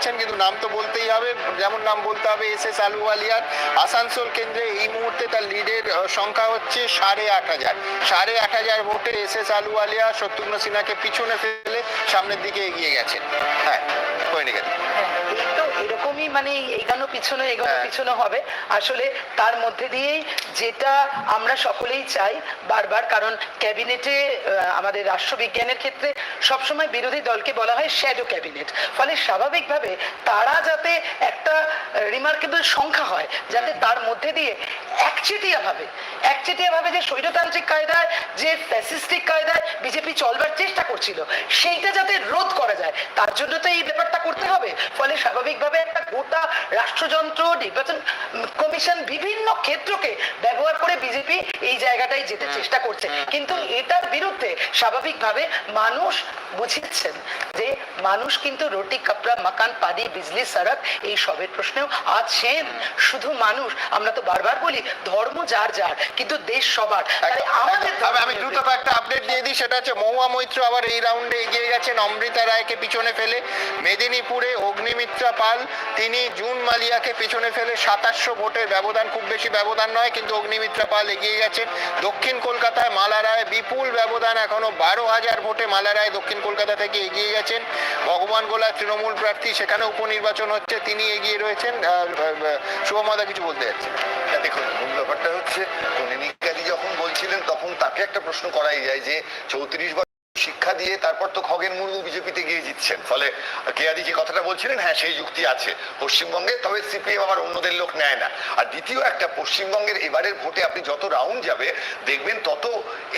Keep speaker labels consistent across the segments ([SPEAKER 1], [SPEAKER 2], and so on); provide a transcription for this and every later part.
[SPEAKER 1] পাচ্ছেন, কিন্তু নাম তো বলতেই হবে। যেমন নাম বলতে হবে এস এস আলুওয়ালিয়ার। আসানসোল কেন্দ্রে এই মুহূর্তে তার লিডের সংখ্যা হচ্ছে সাড়ে আট হাজার। সাড়ে আট হাজার ভোটে এস এস আলুওয়ালিয়া শত্রুঘ্ন সিনহাকে পিছনে ফেলে সামনের দিকে এগিয়ে গেছেন হ্যাঁ
[SPEAKER 2] হয়ে গেছে। তো এরকমই মানে এগানো পিছনে এগানো। পিছনে হবে। আসলে তার মধ্যে দিয়েই যেটা আমরা সকলেই চাই বারবার কারণ ক্যাবিনেটে আমাদের রাষ্ট্রবিজ্ঞানের ক্ষেত্রে সবসময় বিরোধী দলকে বলা হয় শ্যাডো ক্যাবিনেট ফলে স্বাভাবিকভাবে তারা যাতে একটা রিমার্কেবল সংখ্যা হয় যাতে তার মধ্যে দিয়ে একচেটিয়া ভাবে একচেটিয়া ভাবে যে স্বৈরতান্ত্রিক কায়দায় যে ফ্যাসিস্টিক কায়দায় বিজেপি চলবার চেষ্টা করছিল সেইটা যাতে রোধ করা যায় তার জন্য তো এই ব্যাপারটা করতে হবে। ফলে স্বাভাবিকভাবে একটা গোটা রাষ্ট্রযন্ত্র নির্বাচন কমিশন বিভিন্ন ক্ষেত্রকে ব্যবহার করে বিজেপি এই জায়গাটাই যেতে চেষ্টা করছে। কিন্তু এটার বিরুদ্ধে স্বাভাবিকভাবে মানুষ বুঝেছেন যে মানুষ কিন্তু রুটি কাপড়া মাকান পানি বিজলি সড়ক এই সবের প্রশ্নেও আছেন। শুধু মানুষ আমরা তো বারবার বলি ধর্ম যার যার কিন্তু দেশ সবার। আমাদের
[SPEAKER 1] আমি আমি দ্রুত একটা আপডেট দিয়ে দিই সেটা হচ্ছে মহুয়া মৈত্র আবার এই রাউন্ডে এগিয়ে গেছেন অমৃতা রায়কে পিছনে ফেলে মেদিনীপুরে অগ্নিমিত্রা পাল তিনি জুন মালিয়াকে পিছনে ফেলে সাতাশশো ভোটের ব্যবধান খুব বেশি ব্যবধান নয় কিন্তু অগ্নিমিত্রা পাল এগিয়ে গেছেন। দক্ষিণ কলকাতায় মালা রায় বিপুল ব্যবধান এখনও বারো হাজার ভোটে মালা রায় দক্ষিণ কলকাতা থেকে এগিয়ে গেছেন। ভগবান গোলা তৃণমূল প্রার্থী সেখানে উপনির্বাচন হচ্ছে তিনি এগিয়ে রয়েছেন। আহ, কিছু বলতে যাচ্ছেন
[SPEAKER 3] হ্যাঁ, দেখুন মূল ব্যাপারটা হচ্ছে যখন বলছিলেন তখন তাকে একটা প্রশ্ন করাই যায় যে চৌত্রিশ শিক্ষা দিয়ে তারপর তো খগেন মুর্মু বিজেপিতে গিয়ে জিতছেন। ফলে কেয়াদি যে কথাটা বলছিলেন হ্যাঁ সেই যুক্তি আছে পশ্চিমবঙ্গে তবে সিপিএম আবার অন্যদের লোক নেয় না। আর দ্বিতীয় একটা পশ্চিমবঙ্গের এবারের ভোটে আপনি যত রাউন্ড যাবে দেখবেন তত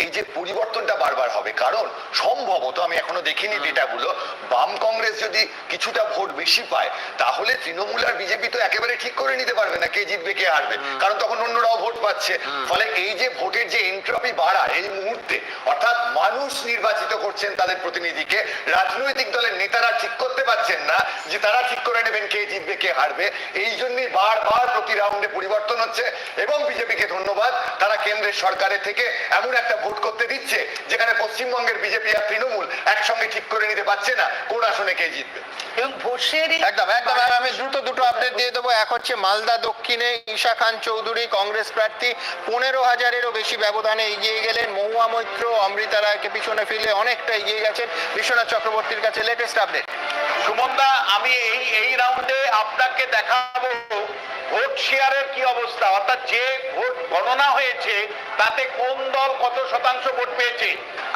[SPEAKER 3] এই যে পরিবর্তনটা বারবার হবে। কারণ সম্ভবত আমি এখনও দেখিনি ডেটাগুলো বাম কংগ্রেস যদি কিছুটা ভোট বেশি পায় তাহলে তৃণমূল আর বিজেপি তো একেবারে ঠিক করে নিতে পারবে না কে জিতবে কে হারবে। কারণ তখন অন্যরাও ভোট পাচ্ছে। ফলে এই যে ভোটের যে এন্ট্রপি বাড়া এই মুহূর্তে অর্থাৎ মানুষ নির্বাচিত করছেন তাদের প্রতিনিধিকে রাজনৈতিক দলের নেতারা ঠিক করতে পারছেন না যে তারা ঠিক করে নেবেন কে জিতবে কে হারবে। এই জন্যই বারবার প্রতি রাউন্ডে পরিবর্তন হচ্ছে এবং বিজেপিকে ধন্যবাদ। তারা কেন্দ্রের সরকারের থেকে এমন একটা ভোট করতে দিচ্ছে যেখানে পশ্চিমবঙ্গের বিজেপি আর তৃণমূল একসঙ্গে ঠিক করে নিতে পারছে না কোন আসনে কে জিতবে।
[SPEAKER 2] এবং ভোটসেরই
[SPEAKER 1] একদম একদম আমি দ্রুত দুটো আপডেট দিয়ে দেবো। এক হচ্ছে মালদা দক্ষিণে ঈশা খান চৌধুরী কংগ্রেস প্রার্থী। পনেরো হাজারেরও বেশি ব্যবধানে এগিয়ে গেলেন মহুয়া মৈত্র অমৃতা রায়কে পিছনে ফেলে অনেকটা এগিয়ে গেছেন। বিশ্বনাথ চক্রবর্তীর কাছে লেটেস্ট আপডেট
[SPEAKER 4] সুমনদা, আমি এই এই রাউন্ডে আপনাকে দেখাবো ভোট শেয়ারের কি অবস্থা, অর্থাৎ যে ভোট গণনা হয়েছে, তাতে কোন দল কত শতাংশ ভোট পেয়েছে?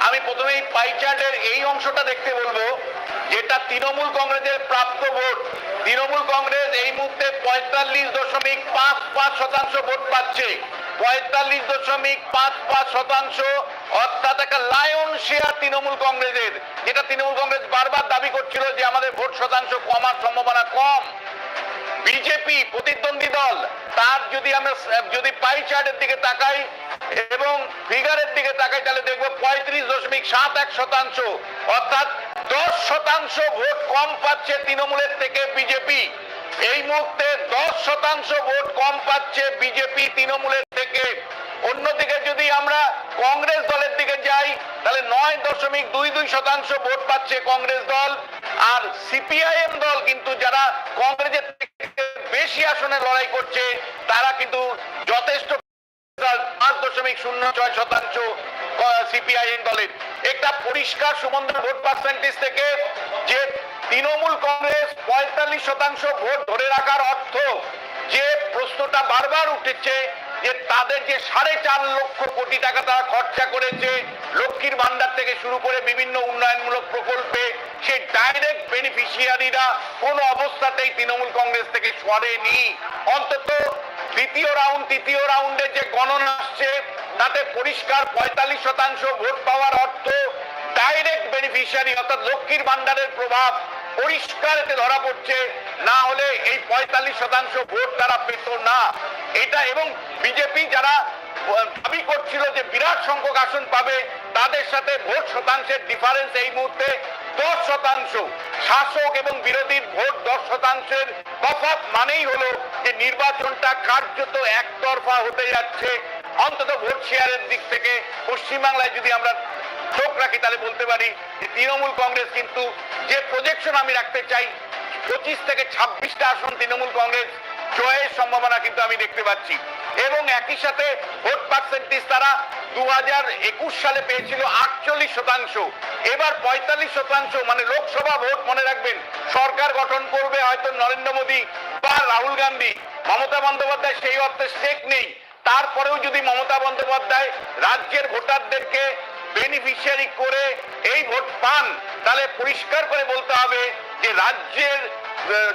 [SPEAKER 4] আমি প্রথমেই পাই চার্টের এই অংশটা দেখতে বলব, যেটা তৃণমূল কংগ্রেসের প্রাপ্ত ভোট তৃণমূল কংগ্রেস এই মুহূর্তে পঁয়তাল্লিশ দশমিক পাঁচ পাঁচ শতাংশ ভোট পাচ্ছে। পঁয়তাল্লিশ দশমিক পাঁচ পাঁচ শতাংশ অর্থাৎ একটা লায়ন শেয়ার তৃণমূল কংগ্রেসের, যেটা তৃণমূল কংগ্রেস বারবার দাবি করছিল যে আমাদের ভোট শতাংশ কমার সম্ভাবনা কম। বিজেপি প্রতিদ্বন্দ্বী দল, তার যদি আমরা যদি পাই চার্টের দিকে তাকাই এবং ফিগারের দিকে তাকাই, তাহলে দেখব পঁয়ত্রিশ দশমিক সাত এক শতাংশ, অর্থাৎ দশ শতাংশ ভোট কম পাচ্ছে তৃণমূলের থেকে বিজেপি। এই মুহূর্তে দশ শতাংশ ভোট কম পাচ্ছে বিজেপি তৃণমূলের থেকে। অন্যদিকে যদি আমরা কংগ্রেস দলের দিকে যাই, তাহলে নয় দশমিক দুই দুই শতাংশ ভোট পাচ্ছে কংগ্রেস দল। আর সিপিআইএম দল কিন্তু যারা কংগ্রেসের বেশি আসনে লড়াই করছে, তারা কিন্তু যথেষ্ট পাঁচ দশমিক শূন্য ছয় শতাংশ সিপিআইএম দলের। একটা পরিষ্কার সুমন্দ্র ভোট পার্সেন্টেজ থেকে যে তৃণমূল কংগ্রেস পঁয়তাল্লিশ শতাংশ ভোট ধরে রাখার অর্থ, যে প্রশ্নটা বারবার উঠেছে যে তাদের যে সাড়ে চার লক্ষ কোটি টাকা তারা খরচা করেছে, লক্ষ্মীর ভান্ডার থেকে শুরু করে বিভিন্ন উন্নয়নমূলক প্রকল্পে, সেই ডাইরেক্ট বেনিফিশিয়ারিরা কোনো অবস্থাতেই তৃণমূল কংগ্রেস থেকে সরেনি। অন্তত দ্বিতীয় রাউন্ড তৃতীয় রাউন্ডে যে গণনা আসছে, তাতে পরিষ্কার পঁয়তাল্লিশ শতাংশ ভোট পাওয়ার অর্থ ডাইরেক্ট বেনিফিশিয়ারি অর্থাৎ লক্ষ্মীর ভান্ডারের প্রভাব পরিষ্কার এতে ধরা পড়ছে। না হলে এই পঁয়তাল্লিশ শতাংশ ভোট তারা পেত না। এটা এবং বিজেপি যারা দাবি করছিল যে বিরাট সংখ্যক আসন পাবে, তাদের সাথে ভোট শতাংশের ডিফারেন্স এই মুহূর্তে দশ শতাংশ। শাসক এবং বিরোধীর ভোট দশ শতাংশের তফাৎ মানেই হলো যে নির্বাচনটা কার্যত একতরফা হতে যাচ্ছে। অন্তত ভোট শেয়ারের দিক থেকে। পশ্চিমবাংলায় যদি আমরা চোখ রাখি, তাহলে বলতে পারি যে তৃণমূল কংগ্রেস কিন্তু যে প্রজেকশন আমি রাখতে চাই, পঁচিশ থেকে ছাব্বিশটা আসন তৃণমূল কংগ্রেস জয়ের সম্ভাবনা কিন্তু আমি দেখতে পাচ্ছি। এবং একই সাথে ভোট পার্সেন্টেজ তারা দু হাজার একুশ সালে পেয়েছিল আটচল্লিশ শতাংশ। এবার পঁয়তাল্লিশ শতাংশ মানে লোকসভা ভোট, মনে রাখবেন, সরকার গঠন করবে হয়তো নরেন্দ্র মোদী বা রাহুল গান্ধী। মমতা বন্দ্যোপাধ্যায় সেই অর্থে স্টেক নেই। তারপরেও যদি মমতা বন্দ্যোপাধ্যায় রাজ্যের ভোটারদেরকে বেনিফিশিয়ারি করে এই ভোট পান, তাহলে পরিষ্কার করে বলতে হবে যে রাজ্যের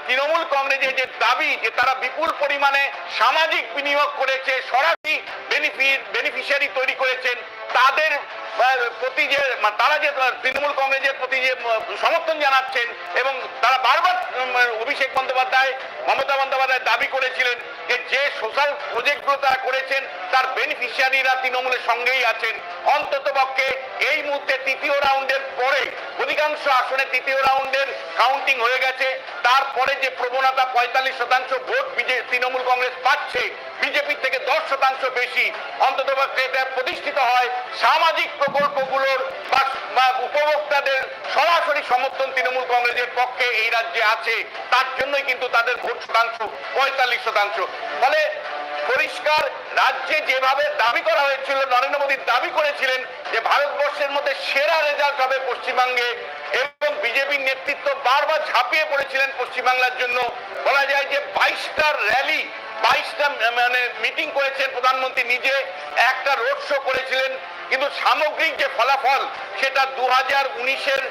[SPEAKER 4] তৃণমূল কংগ্রেসের যে দাবি যে তারা বিপুল পরিমাণে সামাজিক বিনিয়োগ করেছে, সরাসরি বেনিফিট বেনিফিশিয়ারি তৈরি করেছেন, তাদের প্রতি যে তারা যে তৃণমূল কংগ্রেসের প্রতি যে সমর্থন জানাচ্ছেন এবং তারা বারবার অভিষেক বন্দ্যোপাধ্যায়, মমতা বন্দ্যোপাধ্যায় দাবি করেছিলেন যে যে সোশ্যাল প্রজেক্টগুলো তারা করেছেন, তার বেনিফিশিয়ারিরা তৃণমূলের সঙ্গেই আছেন। অন্তত পক্ষে এই মুহূর্তে তৃতীয় রাউন্ডের পরে, অধিকাংশ আসনে তৃতীয় রাউন্ডের কাউন্টিং হয়ে গেছে। তারপরে যে প্রবণতা পঁয়তাল্লিশ শতাংশ ভোট বিজে তৃণমূল কংগ্রেস পাচ্ছে বিজেপির থেকে দশ শতাংশ বেশি অন্তত প্রতিষ্ঠিত হয় সামাজিক প্রকল্পগুলোর বা উপভোক্তাদের সরাসরি সমর্থন তৃণমূল কংগ্রেসের পক্ষে এই রাজ্যে আছে। তার জন্যই কিন্তু তাদের ভোট শতাংশ পঁয়তাল্লিশ শতাংশ। ফলে পরিষ্কার রাজ্যে যেভাবে দাবি করা হয়েছিল, নরেন্দ্র মোদী দাবি করেছিলেন যে ভারতবর্ষের মধ্যে সেরা রেজাল্ট হবে পশ্চিমবঙ্গে। বিজেপির নেতৃত্ব বারবার ঝাঁপিয়ে পড়েছিলেন পশ্চিমবাংলার জন্য। বলা যায় যে বাইশটার র্যালি বাইশটা মানে মিটিং করেছেন প্রধানমন্ত্রী নিজে। একটা রোড শো করেছিলেন। কিন্তু সামগ্রিক যে ফলাফল, সেটা দু হাজার উনিশের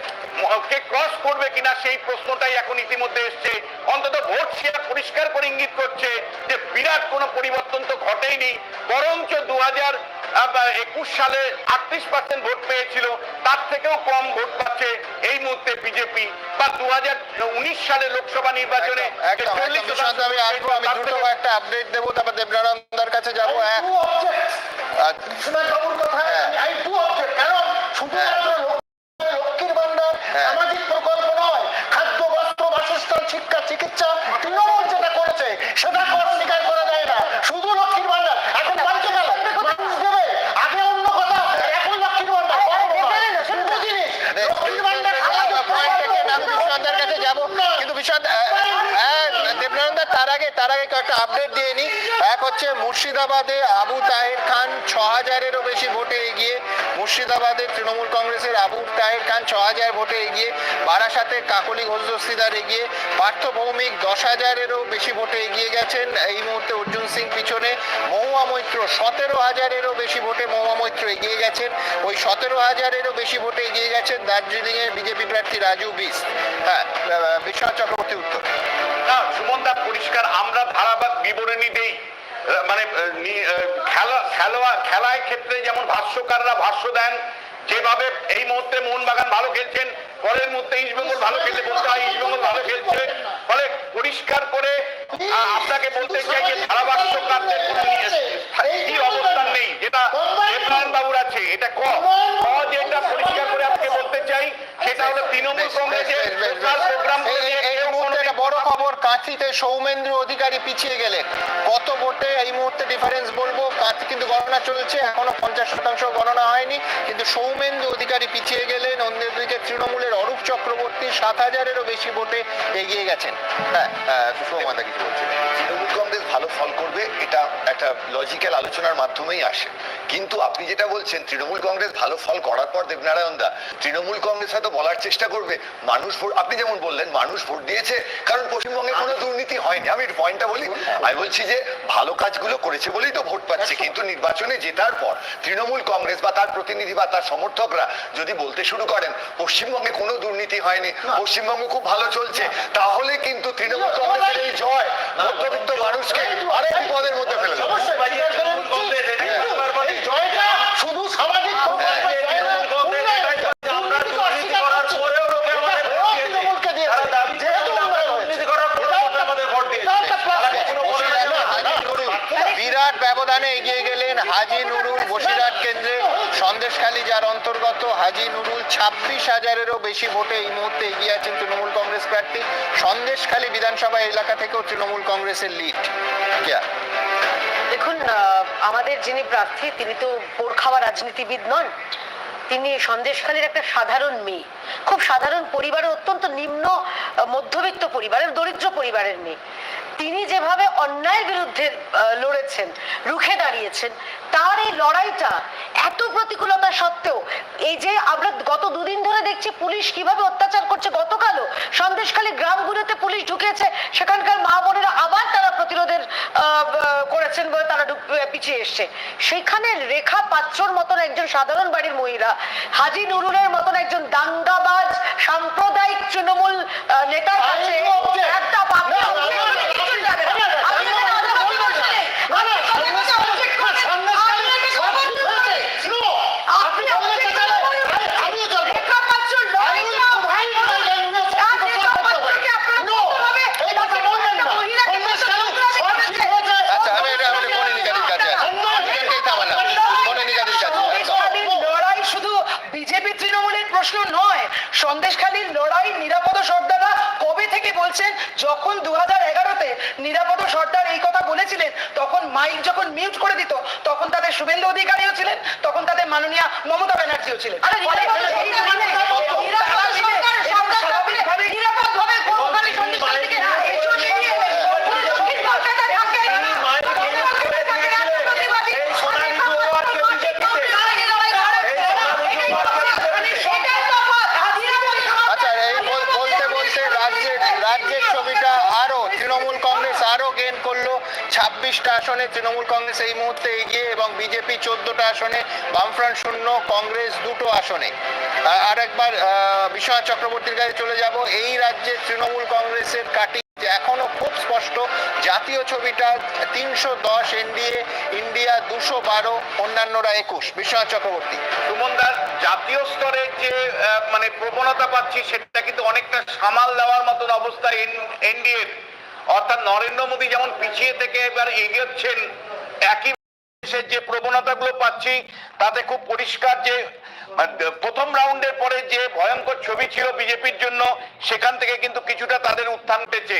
[SPEAKER 4] কে ক্রস করবে কিনা সেই প্রশ্নটাই এখন ইতিমধ্যে এসছে। অন্তত ভোট শেয়ার পরিষ্কার করে ইঙ্গিত করছে যে বিরাট কোনো পরিবর্তন তো ঘটেইনি। বরঞ্চ দু হাজার একুশ সালে আটত্রিশ পার্সেন্ট ভোট পেয়েছিল তার থেকেও কম ভোট পাচ্ছে এই মুহূর্তে বিজেপি বা দু হাজার উনিশ সালে লোকসভা নির্বাচনে
[SPEAKER 1] একদম, একদম,
[SPEAKER 4] যে 40
[SPEAKER 1] একদম, বিশ্বনাথ আমি আসব আমি দ্রুত একটা আপডেট দেবো তারপর দেবনারায়ণদার কাছে যাব হ্যাঁ।
[SPEAKER 5] আমি আই টু অবজেক্ট কারণ শুধুমাত্র লক্ষ্মীর ভান্ডার
[SPEAKER 1] হ্যাঁ।
[SPEAKER 5] সামাজিক প্রকল্প নয় খাদ্য বস্ত্র বাসস্থান শিক্ষা চিকিৎসা তৃণমূল যেটা করেছে সেটা কর স্বীকার করা যায় না শুধু লক্ষ্মীর ভান্ডার এখন পাল্টে গেল মানুষ দেবে আগে অন্য কথা এখন লক্ষ্মীর ভান্ডার দুটো জিনিস লক্ষ্মীর ভান্ডার সামাজিক
[SPEAKER 1] পয়েন্ট থেকে
[SPEAKER 5] প্রকল্প,
[SPEAKER 1] আমি বিশ্বনাথদার কাছে যাব কিন্তু বিশ্বনাথ দেবনারায়ণদা তার আগে কয়েকটা আপডেট দিয়ে নি এক হচ্ছে মুর্শিদাবাদে আবু তাহের খান ছ হাজারেরও বেশি ভোটে এগিয়ে। মুর্শিদাবাদে তৃণমূল কংগ্রেসের আবু তাহের খান ছ হাজার ভোটে এগিয়ে। বারাসাতে কাকলি ঘোষ দস্তিদার এগিয়ে। পার্থ ভৌমিক দশ হাজারেরও বেশি ভোটে এগিয়ে গেছেন। এই মুহূর্তে অর্জুন সিং পিছনে। মহুয়া মৈত্র সতেরো হাজারেরও বেশি ভোটে মহুয়া মৈত্র এগিয়ে গেছেন। ওই সতেরো হাজারেরও বেশি ভোটে এগিয়ে গেছেন দার্জিলিং এর বিজেপি প্রার্থী রাজু বিস হ্যাঁ বিশ্বনাথ চক্রবর্তী উত্তর।
[SPEAKER 4] না সুমন দা পরিষ্কার আমরা ধারাবাহিক বিবরণী দেই। মানে খেলা খেলোয়া খেলায় ক্ষেত্রে যেমন ভাষ্যকাররা ভাষ্য দেন যেভাবে এই মুহূর্তে মোহনবাগান ভালো খেলছেন পরের মুহূর্তে ইস্টবেঙ্গল ভালো খেলতে বলতে হয় ইস্টবেঙ্গল ভালো খেলছে। ফলে পরিষ্কার করে আপনাকে বলতে চাই যে ধারাভাষ্যকারদের কি অবস্থান নেই যেটা দেবনারায়ণ বাবুর আছে এটা ক? ক যেটা পরিষ্কার করে আপনাকে বলতে চাই সেটা হলো তৃণমূল কংগ্রেসের প্রোগ্রাম
[SPEAKER 1] খবর কাঁথিতে সৌমেন্দ্র অধিকারী পিছিয়ে গেলেন কত ভোটে এই মুহূর্তে ডিফারেন্স বলব, কাঁথি কিন্তু গণনা চলছে, এখনও পঞ্চাশ শতাংশ গণনা হয়নি, কিন্তু সৌমেন্দ্র অধিকারী পিছিয়ে গেলেন অন্যদিকে তৃণমূলের সাত হাজারেরও বেশি ভোটে এগিয়ে গেছেন। হ্যাঁ হ্যাঁ কিছু বলছিলেন
[SPEAKER 3] তৃণমূল কংগ্রেস ভালো ফল করবে, এটা একটা লজিক্যাল আলোচনার মাধ্যমেই আসে। কিন্তু আপনি যেটা বলছেন, তৃণমূল কংগ্রেস ভালো ফল করার পর দেবনারায়ণ দা, তৃণমূল কংগ্রেস হয়তো বলার চেষ্টা করবে, মানুষ ভোট, আপনি যেমন বললেন, মানুষ ভোট দিয়েছে, কারণ পশ্চিমবঙ্গে কোনো দুর্নীতি হয়নি। আমি পয়েন্টটা বলি, আমি বলছি যে ভালো কাজগুলো করেছে বলেই তো ভোট পাচ্ছে, কিন্তু নির্বাচনে জেতার পর তৃণমূল কংগ্রেস বা তার প্রতিনিধি বা তার সমর্থকরা যদি বলতে শুরু করেন, পশ্চিমবঙ্গে কোনো দুর্নীতি হয়নি পশ্চিমবঙ্গ খুব ভালো চলছে। তাহলে কিন্তু তৃণমূল কংগ্রেসের এই জয় মধ্যবিত্ত মানুষকে আরেক বিপদের মধ্যে ফেলে
[SPEAKER 5] জয়টা শুধু সামাজিক একটা plus point।
[SPEAKER 1] বিরাট ব্যবধানে এগিয়ে গেলেন হাজি নুরুল বসিরহাট কেন্দ্রে সন্দেশখালী যার অন্তর্গত হাজি নুরুল ছাব্বিশ হাজারেরও বেশি ভোটে এই মুহূর্তে এগিয়ে আছেন তৃণমূল কংগ্রেস প্রার্থী সন্দেশখালী বিধানসভা এলাকা থেকেও তৃণমূল কংগ্রেসের লিড কেয়া
[SPEAKER 6] দেখুন আমাদের যিনি প্রার্থী, তিনি তো পোর খাওয়া রাজনীতিবিদ নন। তিনি সন্দেশখালীর একটা সাধারণ মেয়ে। খুব সাধারণ পরিবারের অত্যন্ত নিম্ন মধ্যবিত্ত পরিবারের, দরিদ্র পরিবারের মেয়ে। তিনি যেভাবে অন্যায়ের বিরুদ্ধে লড়েছেন, রুখে দাঁড়িয়েছেন তার এই লড়াইটা এত প্রতিকূলতা সত্ত্বেও এই যে আমরা গত দুদিন ধরে দেখছি পুলিশ কীভাবে অত্যাচার করছে গতকালও সন্দেশখালী গ্রামগুলোতে পুলিশ ঢুকেছে সেখানকার মা বোনেরা আবার তারা প্রতিরোধের করেছেন বলে তারা ঢুক- পিছিয়ে এসছে সেখানে রেখা পাত্রর মতন একজন সাধারণ বাড়ির মহিলা হাজি নুরুলের মতন একজন দাঙ্গাবাজ সাম্প্রদায়িক তৃণমূল নেতার কাছে. একটা বাপকে
[SPEAKER 5] না, না,
[SPEAKER 6] অভিযোগ
[SPEAKER 5] না, না,
[SPEAKER 6] করতে
[SPEAKER 5] না,
[SPEAKER 6] যাবে না।
[SPEAKER 5] না, না,
[SPEAKER 6] আপনি
[SPEAKER 5] না,
[SPEAKER 6] এটা
[SPEAKER 5] না,
[SPEAKER 6] কথা
[SPEAKER 5] না,
[SPEAKER 6] বলবেন
[SPEAKER 5] না,
[SPEAKER 6] না।
[SPEAKER 5] না, না,
[SPEAKER 6] আপনি এটা
[SPEAKER 5] সন্দেশখালী-
[SPEAKER 6] object করছেন।
[SPEAKER 5] সন্দেশখালী
[SPEAKER 6] আপনি এটা
[SPEAKER 5] সব
[SPEAKER 6] বলতে
[SPEAKER 5] ঠিক
[SPEAKER 6] হবে।
[SPEAKER 5] হয়েছে। No, আপনি
[SPEAKER 6] আপনি
[SPEAKER 5] বলতে
[SPEAKER 6] object
[SPEAKER 5] চাইলে
[SPEAKER 6] করবেন।
[SPEAKER 5] আমি- আমিও যাব।
[SPEAKER 6] রেখা পাত্রর লড়াইটা
[SPEAKER 5] আমি ভাই বলে যাই, উনি সব
[SPEAKER 6] আর
[SPEAKER 5] কিছু
[SPEAKER 6] রেখা
[SPEAKER 5] করতে হবে।
[SPEAKER 6] পাত্রকে আপনারা
[SPEAKER 5] No,
[SPEAKER 6] বলতে হবে,
[SPEAKER 5] এই কথা
[SPEAKER 6] তাকে
[SPEAKER 5] বলবেন
[SPEAKER 6] একটা
[SPEAKER 5] না।
[SPEAKER 6] মহিলাকে
[SPEAKER 5] সন্দেশখালী
[SPEAKER 6] প্রতিরোধ
[SPEAKER 5] সব ঠিক হয়েছে।
[SPEAKER 1] আচ্ছা আমি এটা আমাদের কনিনিকাদির কাছে আছে এখানটাই থামালাম কনিনিকাদির কাছে একদম।
[SPEAKER 2] সন্দেশখালীর লড়াই শুধু বিজেপি তৃণমূলের প্রশ্ন নয় সন্দেশখালীর লড়াই নিরাপদ সর্দাররা কবে থেকে বলছেন যখন দু হাজার এগারোতে নিরাপদ সর্দার এই কথা বলেছিলেন তখন মাইক যখন মিউট করে দিত তখন তাদের শুভেন্দু অধিকারীও ছিলেন তখন তাদের মাননীয় মমতা ব্যানার্জিও ছিলেন।
[SPEAKER 6] আরে
[SPEAKER 2] ফলে
[SPEAKER 6] নিরাপদ
[SPEAKER 2] এই
[SPEAKER 6] সরকার
[SPEAKER 2] মিলে
[SPEAKER 6] মানে নিরাপদ
[SPEAKER 2] তারা মিলে
[SPEAKER 6] সরকার,
[SPEAKER 2] এবং
[SPEAKER 6] সরকার
[SPEAKER 2] স্বাভাবিকভাবে
[SPEAKER 6] নিরাপদভাবে কোনোখানে সন্দেশখালী থেকে না, এসব নিয়ে কোনো দক্ষিণ কলকাতায় থাকে না। দক্ষিণ কলকাতায় থাকে না, প্রতিবাদী।
[SPEAKER 5] এই সোনালী দুয়ারকে বিজেপিতে।
[SPEAKER 6] লড়াই, লড়াই, লড়াই।
[SPEAKER 5] এই সোনালী
[SPEAKER 6] এটাই
[SPEAKER 5] দুয়ারকে
[SPEAKER 6] তফাৎ। এটাই তফাৎ। নিরাপদ সরকার।
[SPEAKER 1] আচ্ছা এই বল- বলতে বলতে রাজ্যের ছবিটা আরও তৃণমূল কংগ্রেস আরও গেন করল। ছাব্বিশটা আসনে তৃণমূল কংগ্রেস এই মুহূর্তে এগিয়ে এবং বিজেপি চোদ্দটা আসনে, বামফ্রন্ট শূন্য, কংগ্রেস দুটো আসনে। আর একবার বিশ্বনাথ চক্রবর্তীর কাছে চলে যাব। এই রাজ্যে তৃণমূল কংগ্রেসের কাটি এখনও খুব স্পষ্ট, জাতীয় ছবিটা তিনশো দশ এনডিএ, ইন্ডিয়া দুশো বারো, অন্যান্যরা একুশ। বিশ্বনাথ চক্রবর্তী।
[SPEAKER 4] সুমনদার, জাতীয় স্তরে যে মানে প্রবণতা পাচ্ছি, সেটা কিন্তু অনেকটা সামাল দেওয়ার মতন অবস্থা এনডিএর। অর্থাৎ নরেন্দ্র মোদী যেমন পিছিয়ে থেকে এবার এগোচ্ছেন, একই দেশের যে প্রবণতাগুলো পাচ্ছি, তাতে খুব পরিষ্কার যে প্রথম রাউন্ডের পরে যে ভয়ঙ্কর ছবি ছিল বিজেপির জন্য, সেখান থেকে কিন্তু কিছুটা তাদের উত্থান পেয়েছে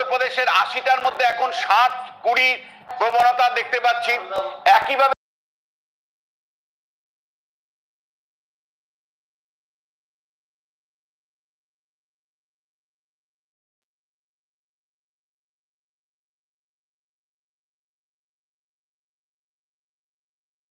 [SPEAKER 4] প্রদেশের আশিটার মধ্যে এখন ষাট কুড়ি প্রবণতা দেখতে পাচ্ছি। একইভাবে